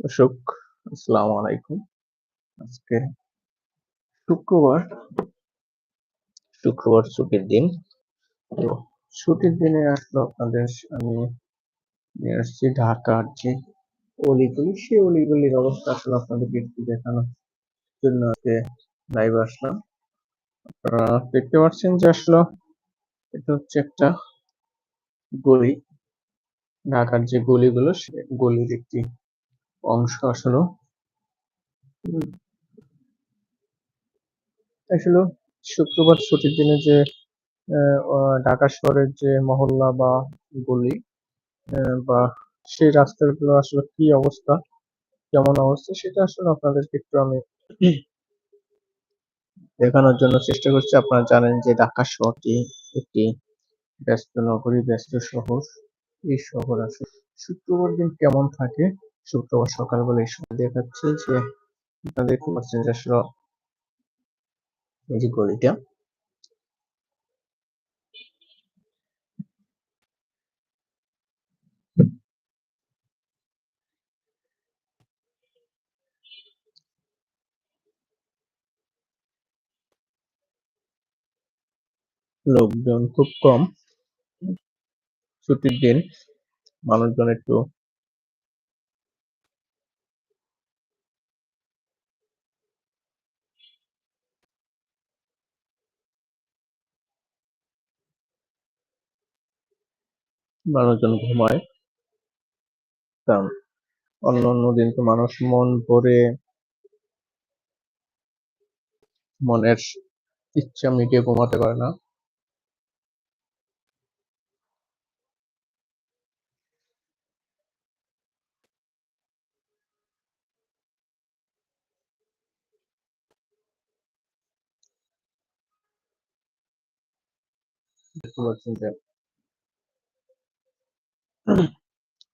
দর্শক, আসসালামু আলাইকুম। আজকে শুক্রবার শুক্রবার ছুটির দিন। তো ছুটির দিনে আসলো আপনাদের আমি নিয়ে আসছি ঢাকার যে অলিগুলি, সেই অলিগুলির অবস্থা আসলে আপনাদেরকে একটু দেখানোর জন্য আজকে লাইভ আসলাম। আপনারা দেখতে পাচ্ছেন যে আসলে এটা হচ্ছে একটা গলি। ঢাকার যে গলিগুলো, সে গলির একটি অংশ আসলে। আসলে শুক্রবার ছুটির দিনে যে ঢাকা শহরের যে মহল্লা বা গলি বা সেই রাস্তাগুলো আসলে কি অবস্থা, কেমন অবস্থা, সেটা আসলে আপনাদেরকে একটু আমি দেখানোর জন্য চেষ্টা করছি। আপনারা জানেন যে ঢাকা শহরটি একটি ব্যস্ত নগরী ব্যস্ত শহর, এই শহর আসলে শুক্রবার দিন কেমন থাকে? শুক্রবার সকালবেলা এই সময় দেখাচ্ছে যে আপনারা দেখতে পাচ্ছেন যে আসলে। এই যে গলিটা। লোকজন খুব কম। ছুটির দিন মানুষজন একটু মানুষজন ঘুমায়। অন্য অন্য দিন তো মানুষ মন ভরে মনের ইচ্ছা মিটিয়ে ঘুমাতে পারে না। পাচ্ছেন যে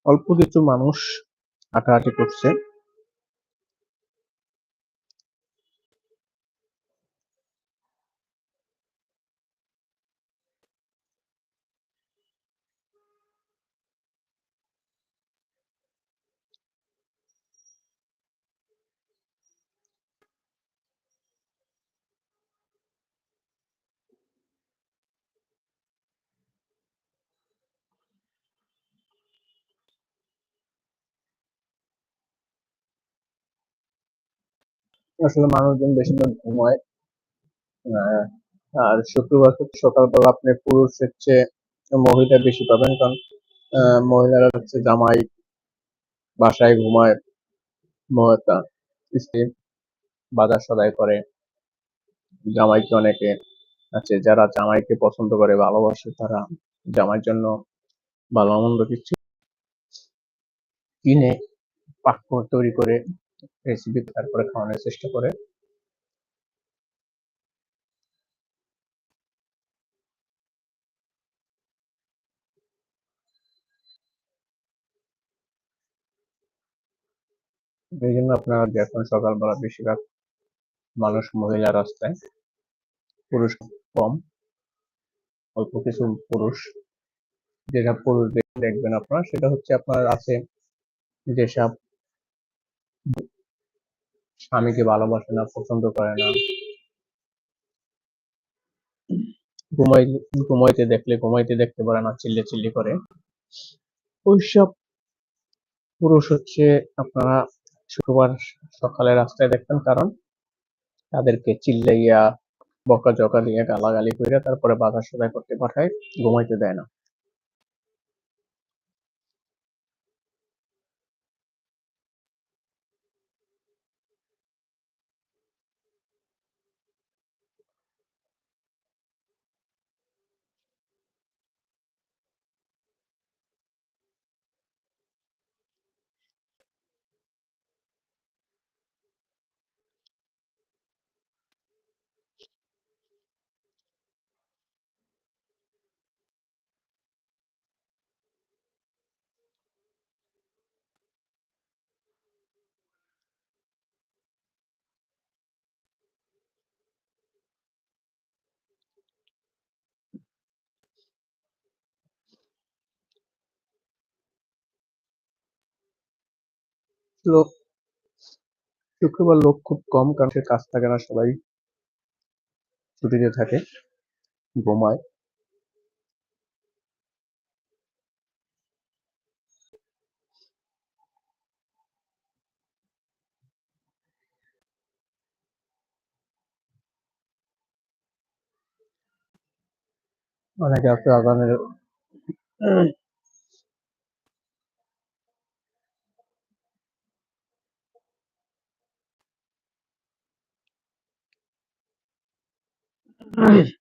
অল্প কিছু মানুষ হাঁটাহাঁটি করছে। আসলে মানুষজন বেশিরভাগ ঘুমায়। আর শুক্রবার সকালবেলা আপনি পুরুষ হচ্ছে মহিলা বেশি পাবেন কারণ মহিলারা হচ্ছে জামাই, বাসায় ঘুমায় মহতা স্ত্রী বাজার সদাই করে, জামাইকে অনেকে আছে যারা জামাইকে পছন্দ করে, ভালোবাসে, তারা জামাইয়ের জন্য ভালো মন্দ কিছু কিনে পাক তৈরি করে রেসিপি তারপরে খাওয়ানোর চেষ্টা করে। এই জন্য আপনারা দেখুন সকালবেলা বেশিরভাগ মানুষ মহিলা রাস্তায়, পুরুষ কম, অল্প কিছু পুরুষ। যেসব পুরুষ দেখবেন আপনারা, সেটা হচ্ছে আপনার আছে যেসব স্বামীকে ভালোবাসে না, পছন্দ করে না। ঘুমাই ঘুমাইতে দেখলে ঘুমাইতে দেখতে পারে না, চিল্লে চিল্লি করে। ওইসব পুরুষ হচ্ছে আপনারা শুক্রবার সকালে রাস্তায় দেখবেন, কারণ তাদেরকে চিল্লাইয়া বকা-জকা দিয়ে গালাগালি করে তারপরে বাজার সদাই করতে পাঠায় ঘুমাইতে দেয় না। শুক্রবার লোক খুব কম কারণ কাজ থাকে না সবাই ছুটিতে থাকে ঘুমায় অনেকে আছে you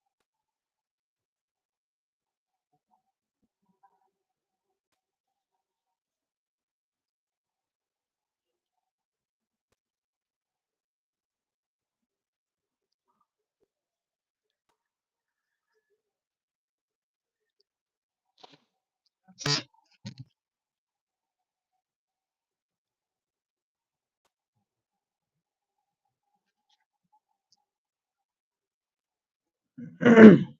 mm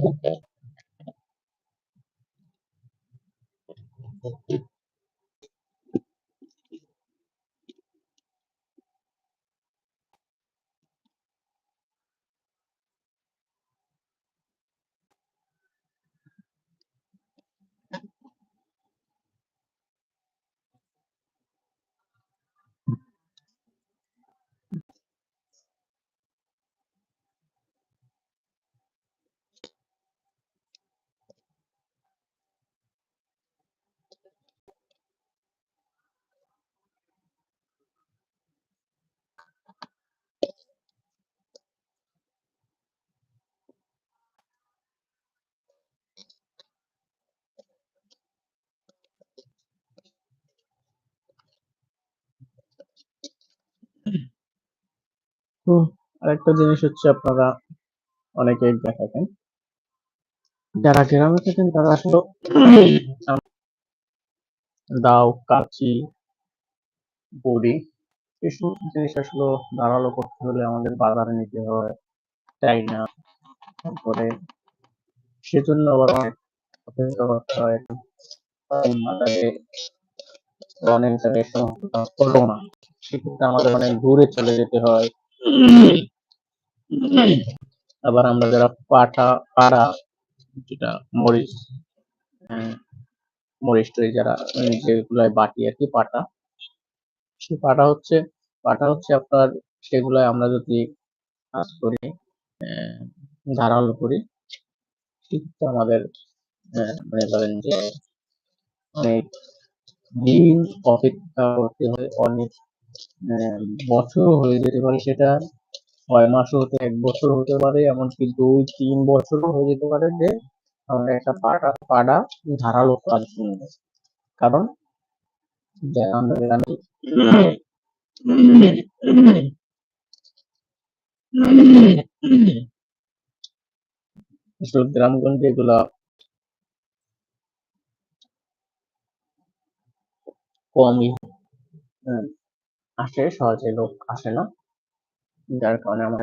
Thank you. আরেকটা জিনিস হচ্ছে আপনারা অনেকে দেখাতেন যারা গ্রামে থাকেন, তারা আসলে দাও, কাচি, বড়ি, এসব জিনিস আসলে ধারালো করতে হলে আমাদের বাজারে নিতে হয়, তাই না? তারপরে সেজন্য আবার অনেক অপেক্ষা করতে হয় অনেক সমস্যা সেক্ষেত্রে আমাদের অনেক দূরে চলে যেতে হয়। আবার আমরা যারা পাঠা পাড়া যেটা মরিচ হ্যাঁ, মরিচ টরিচ যারা যেগুলাই বাটি আর কি পাটা সেই পাটা হচ্ছে পাটা হচ্ছে আপনার সেগুলাই আমরা যদি কাজ করি ধারালো করি সেক্ষেত্রে আমাদের আহ, মনে করেন যে অনেক দিন অপেক্ষা করতে হয় অনেক বছর হয়ে যেতে পারে সেটা ছয় মাসও হতে এক বছর হতে পারে এমনকি দুই তিন বছরও হয়ে যেতে পারে যে আমরা একটা পাড়া পাড়া ধারালো কাজ জন্য কারণ গ্রামগঞ্জে এগুলা কমই আহ, আসে সহজে লোক আসে না যার কারণে আমার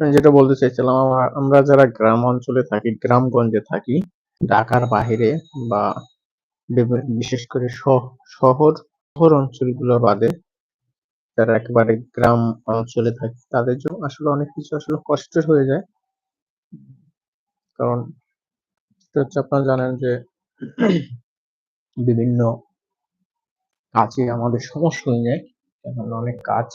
যেটা বলতে চাইছিলাম আমা আমরা যারা গ্রাম অঞ্চলে থাকি, গ্রামগঞ্জে থাকি, ঢাকার বাহিরে বা বিশেষ করে শহর শহর অঞ্চলগুলো বাদে যারা একেবারে গ্রাম অঞ্চলে থাকে তাদের জন্য আসলে অনেক কিছু আসলে কষ্টের হয়ে যায়। কারণ হচ্ছে আপনারা জানেন যে বিভিন্ন কাজে আমাদের সমস্যা হয়ে যায়। অনেক কাজ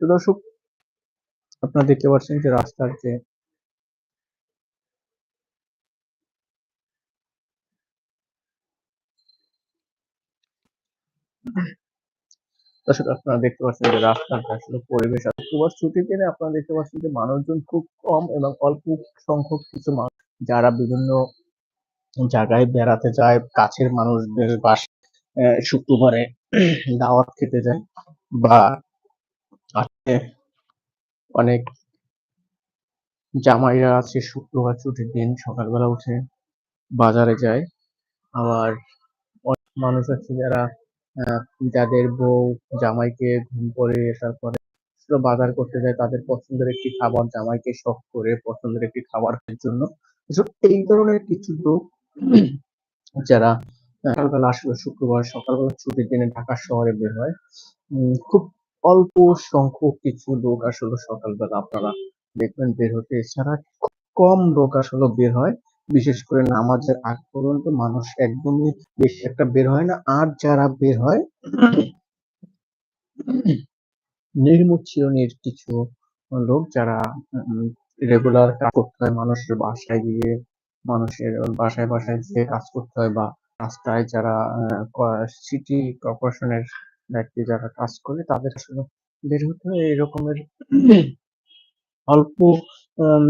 তো দর্শক আপনারা দেখতে পাচ্ছেন যে রাস্তার যে দর্শক আপনারা দেখতে পাচ্ছেন যে রাস্তার আসলে পরিবেশ সুভাষ ছুটির দিনে আপনারা দেখতে পাচ্ছেন যে মানুষজন খুব কম এবং অল্প সংখ্যক কিছু মানুষ যারা বিভিন্ন জায়গায় বেড়াতে যায়, কাছের মানুষদের অ্যা শুক্রবারে দাওয়াত খেতে যায় বা অনেক জামাইরা আছে শুক্রবার ছুটির দিন, সকালবেলা উঠে বাজারে যায়। আবার মানুষ আছে যারা যাদের বউ, জামাইকে ঘুম পাড়িয়ে তারপরে বাজার করতে যায়, তাদের পছন্দের একটি খাবার জামাইকে শখ করে পছন্দের একটি খাবারের জন্য এই ধরনের কিছু লোক যারা সকালবেলা আসলে শুক্রবার, সকালবেলা ছুটির দিনে ঢাকা শহরে বের হয়। খুব অল্প সংখ্যক কিছু লোক আসলে সকালবেলা আপনারা দেখবেন বের হতে। এছাড়া কম লোক আসলে বের হয়। বিশেষ করে নামাজের আগ পর্যন্ত মানুষ একদমই বেশি একটা বের হয় না। আর যারা বের হয় নির্মূত কিছু লোক যারা রেগুলার কাজ করতে হয় মানুষের বাসায় গিয়ে মানুষের বাসায়, বাসায় যেয়ে কাজ করতে হয় বা রাস্তায় যারা সিটি কর্পোরেশনের ব্যক্তি যারা কাজ করে তাদের আসলে বের হতে হয় এই রকমের অল্প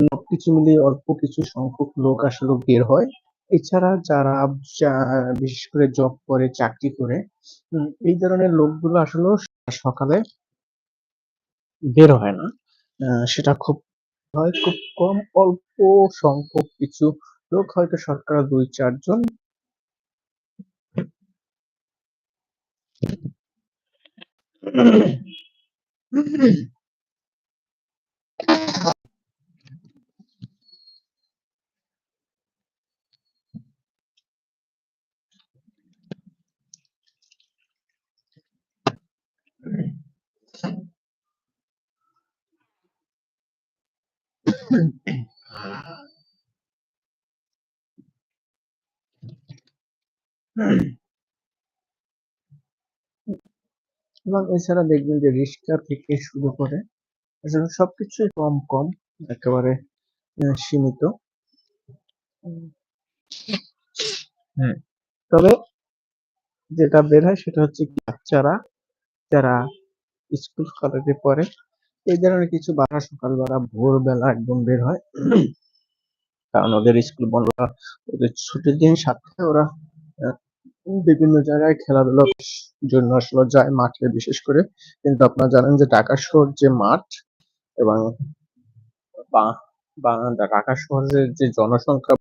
সবকিছু মিলিয়ে অল্প কিছু সংখ্যক লোক আসলে বের হয়। এছাড়া যারা বিশেষ করে জব করে, চাকরি করে এই ধরনের লোকগুলো আসলেও সকালে বের হয় না। সেটা খুব হয় খুব কম অল্প সংখ্যক কিছু লোক হয়তো শতকরা ২-৪ জন এবং এছাড়া দেখবেন যে রিক্সা থেকে শুরু করে এছাড়া সবকিছুই কম, কম একেবারে সীমিত। হ্যাঁ, তবে যেটা বের হয় সেটা হচ্ছে বাচ্চারা যারা স্কুল কলেজে পড়ে এই ধরনের কিছু বাচ্চা সকালবেলা ভোরবেলা একদম বের হয়। কারণ ওদের স্কুল বন্ধ ওদের ছুটির দিন সাথে ওরা বিভিন্ন জায়গায় খেলাধুলার জন্য আসলে যায় মাঠে বিশেষ করে। কিন্তু আপনারা জানেন যে ঢাকা শহর যে মাঠ এবং ঢাকা শহরের যে জনসংখ্যা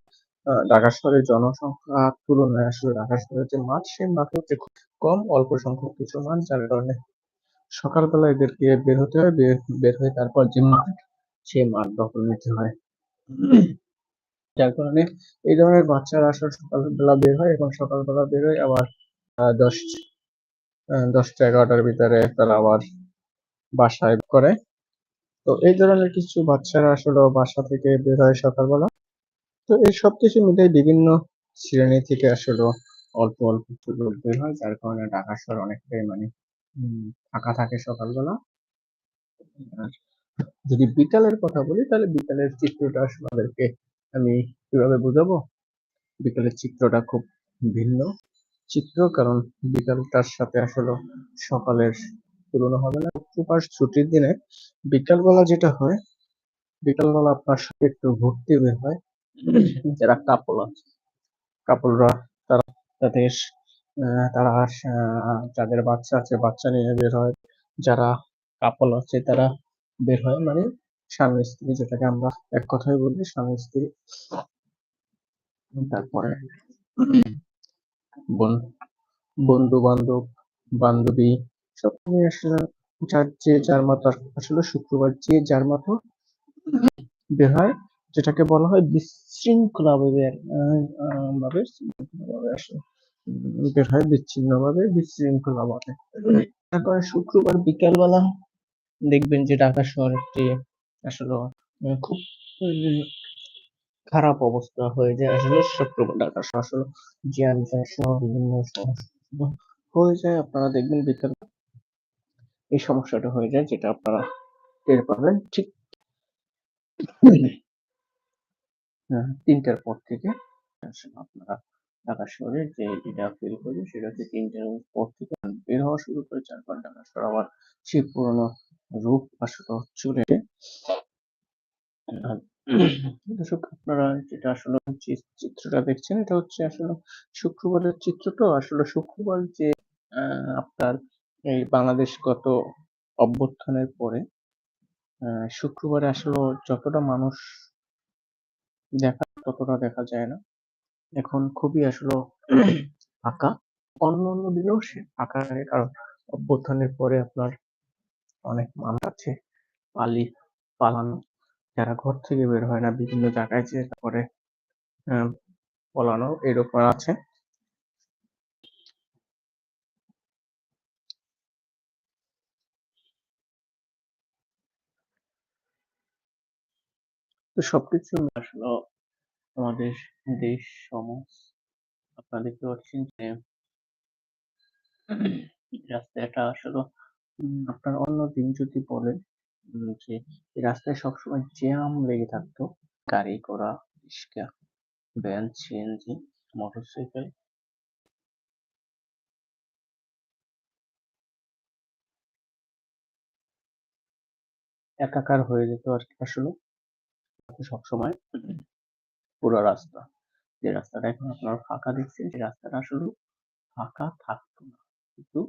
ঢাকা শহরের জনসংখ্যার তুলনায় আসলে ঢাকা শহরের যে মাঠ, সেই মাঠ হচ্ছে খুব কম, অল্প সংখ্যক কিছু মাঠ, যার কারণে সকালবেলা এদেরকে বের হতে হয়। বের হয়ে তারপর যে মাঠ, সেই মাঠ দখল নিতে হয়। যার কারণে এই ধরনের বাচ্চারা আসলে সকালবেলা বের হয় এবং সকালবেলা বের হয়ে আবার ১০ আ ১০টা-১১টার ভিতরে তারা আবার বাসায় করে। তো এই ধরনের কিছু বাচ্চারা আসলে বাসা থেকে বের হয় সকালবেলা। তো এই সব কিছু মিলিয়ে বিভিন্ন শ্রেণি থেকে আসলে অল্প, অল্প লোক বের হয় যার কারণে ঢাকা শহর অনেকটাই মানে ফাঁকা থাকে সকালবেলা। যদি বিকালের কথা বলি তাহলে বিকালের চিত্রটা আসলে আমাদেরকে আমি কীভাবে বুঝাবো? বিকালের চিত্রটা খুব ভিন্ন। চিত্র কারণ বিকালটার সাথে আসলে সকালের তুলনা হবে না। সুপার ছুটির দিনে বিকালবেলা যেটা হয়, বিকালবেলা আপনার সাথে একটু ঘুরতে বের হয়। যারা কাপল আছে কাপলরা তারা তাদের তারা যাদের বাচ্চা আছে, বাচ্চা নিয়ে বের হয়। যারা কাপল আছে, তারা বের হয়। মানে স্বামী স্ত্রী যেটাকে আমরা এক কথায় বলি, স্বামী স্ত্রী। তারপরে বন্ধু বান্ধব বান্ধবী, সব আসলে যার যে যার মতো আসলে শুক্রবার যে যার মতো বের হয়, যেটাকে বলা হয় বিশৃঙ্খলা ভাবে ভাবে বের হয় বিচ্ছিন্ন ভাবে বিশৃঙ্খলা ভাবে তারপরে শুক্রবার বিকালবেলা দেখবেন যে ঢাকা শহরটি আসলে খুব খারাপ অবস্থা হয়ে যায় আসলে ঢাকা শহর আসলে জ্যাম সহ বিভিন্ন সমস্যা হয়ে যায় আপনারা দেখবেন বিকাল এই সমস্যাটা হয়ে যায় যেটা আপনারা টের পাবেন ঠিক আহ, তিনটার পর থেকে আপনারা ঢাকা শহরে যে এটা ফিল করবে সেটা হচ্ছে তিনটার পর থেকে বের হওয়া শুরু করে চার চারবার ঢাকা শহর আবার সেই পুরোনো রূপ আসলে চলে দর্শক আপনারা যেটা আসলে চিত্রটা দেখছেন এটা হচ্ছে আসলে শুক্রবারের চিত্রটা। আসলে শুক্রবার যে আপনার এই বাংলাদেশ গত অভ্যুত্থানের পরে শুক্রবারে আসলে যতটা মানুষ দেখা ততটা দেখা যায় না। এখন খুবই আসলে ফাঁকা। অন্য অন্য দিনেও সে ফাঁকা থাকে কারণ অভ্যুত্থানের পরে আপনার অনেক মানুষ আছে পালি পালানো যারা ঘর থেকে বের হয় না বিভিন্ন জায়গায় যে আহ, পলানো এরকম আছে। তো সবকিছু আসলে আমাদের দেশ সমাজ আপনারা দেখতে পাচ্ছেন যে রাস্তাটা আসলে আপনার অন্য দিন যদি বলেন যে রাস্তায় সবসময় জ্যাম লেগে থাকতো। গাড়ি ঘোড়া, রিক্সা, ভ্যান, সিএনজি, মোটরসাইকেল। একাকার হয়ে যেত আর কি আসলে। সবসময় পুরো রাস্তা। যে রাস্তাটা এখন আপনারা ফাঁকা দেখছেন সেই রাস্তাটা আসলে ফাঁকা থাকতো না। কিন্তু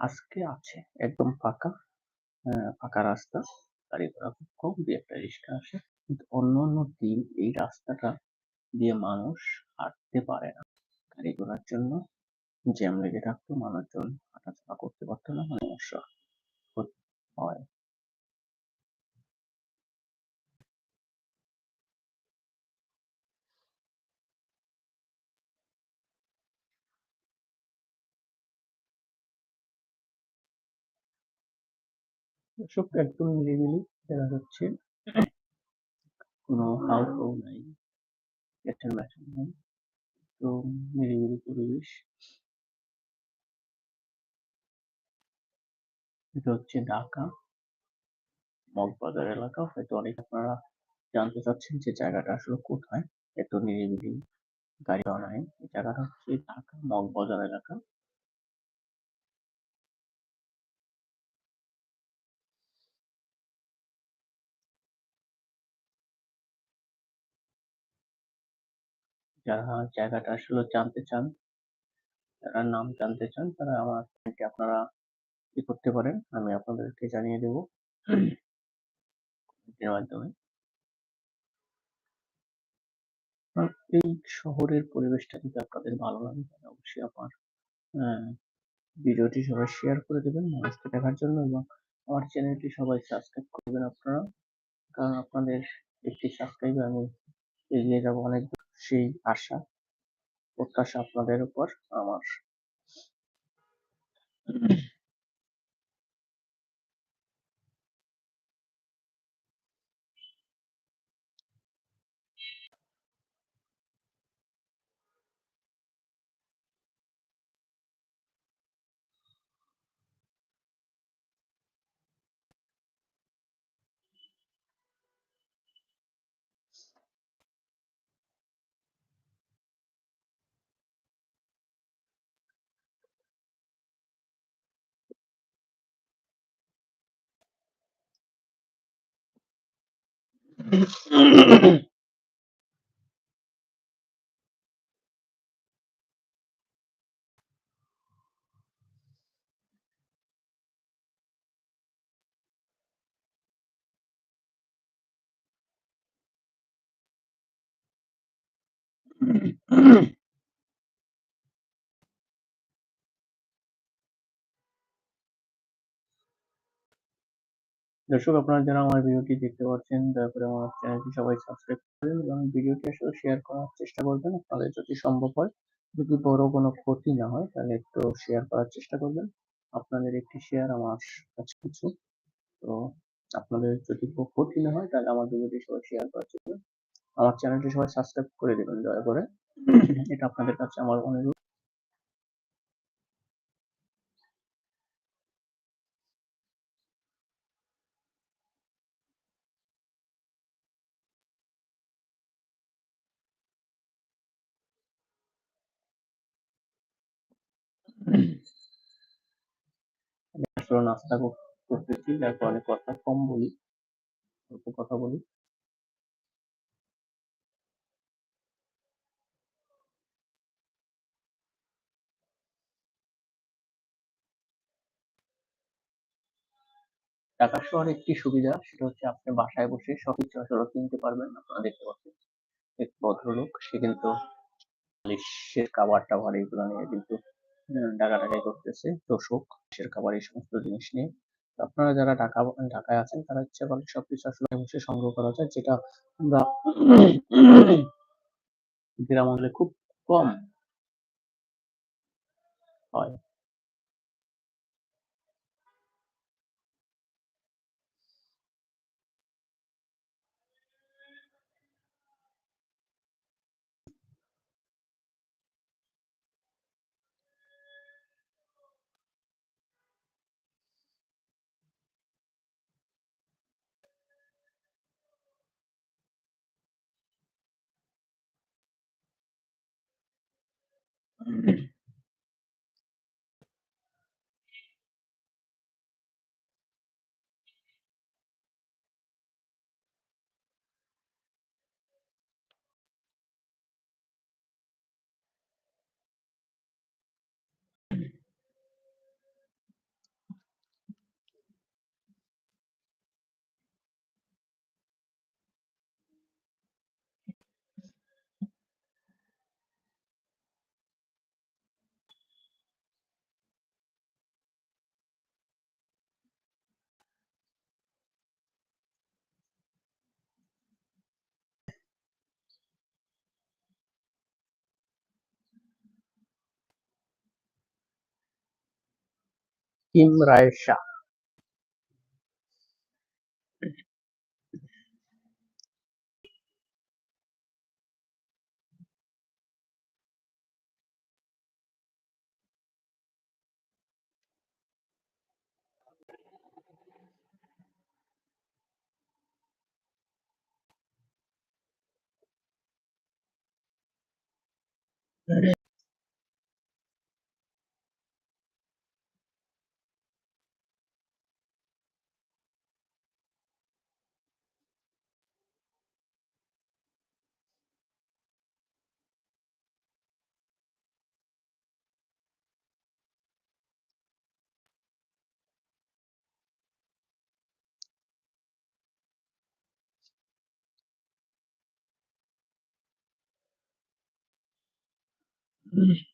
আজকে আছে, একদম ফাঁকা। ফাঁকা রাস্তা। গাড়ি ঘোড়া খুব কম দু একটা রিক্সা আসে। কিন্তু অন্য অন্য দিন এই রাস্তাটা দিয়ে মানুষ হাঁটতে পারে না। গাড়ি ঘোড়ার জন্য জ্যাম লেগে থাকতো, মানুষজন হাঁটাচলা করতে পারতো না সমস্যা হত- হয়। এসব একদম নিরিবিলি দেখা যাচ্ছে। কোনো হাউফাউ নাই পেটের ব্যথা নাই, তো নিরিবিলি পরিবেশ। এটা হচ্ছে ঢাকা, মগবাজার এলাকা। হয়তো অনেক আপনারা জানতে চাচ্ছেন যে জায়গাটা আসলে কোথায়। এত নিরিবিলি গাড়ি নাই। এই জায়গাটা হচ্ছে ঢাকা, মগবাজার এলাকা। যারা জায়গাটা আসলে জানতে চান যারা নাম জানতে চান তারা আমার আপনারা কি করতে পারেন। আমি আপনাদেরকে জানিয়ে দেবো এর মাধ্যমে। এই শহরের পরিবেশটা যদি আপনাদের ভালো লাগে তাহলে অবশ্যই আমার আহ, ভিডিওটি সবাই শেয়ার করে দেবেন মানুষকে দেখার জন্য এবং আমার চ্যানেলটি সবাই সাবস্ক্রাইব করবেন আপনারা। কারণ আপনাদের একটি সাবস্ক্রাইবে আমি এগিয়ে যাব অনেক। সেই আশা প্রত্যাশা আপনাদের উপর আমার। Mm-hmm. দর্শক, আপনারা যারা আমার ভিডিওটি দেখতে পাচ্ছেন, দয়া করে আমার চ্যানেলটি সবাই সাবস্ক্রাইব করবেন এবং ভিডিওটি আসলে শেয়ার করার চেষ্টা করবেন। আপনাদের যদি সম্ভব হয়, যদি বড় কোনো ক্ষতি না হয়, তাহলে একটু শেয়ার করার চেষ্টা করবেন। আপনাদের একটি শেয়ার আমার কাছে কিছু। তো আপনাদের যদি ক্ষতি না হয়, তাহলে আমার ভিডিওটি সবাই শেয়ার করার চেষ্টা আমার চ্যানেলটি সবাই সাবস্ক্রাইব করে দেবেন, দয়া করে। এটা আপনাদের কাছে আমার অনুরোধ। আমি নাস্তা কর- করতেছি। যার কারণে কথা কম বলি। অল্প কথা বলি। ঢাকা শহরে একটি সুবিধা, সেটা হচ্ছে আপনি বাসায় বসে সবকিছু আসলে কিনতে পারবেন আপনারা দেখতে পাচ্ছেন এক ভদ্রলোক। সে কিন্তু বালিশের টাবার এগুলো নিয়ে কিন্তু ডাকাডাকি করতেছে, তোষক, কিসের খাবার, এই সমস্ত জিনিস নিয়ে। আপনারা যারা ঢাকা, ঢাকায় আছেন, তারা ইচ্ছা করলে সবকিছু আসলে বসে সংগ্রহ করা যায়, যেটা আমরা গ্রাম অঞ্চলে খুব কম হয়। Kim Raisha. Mm-hmm.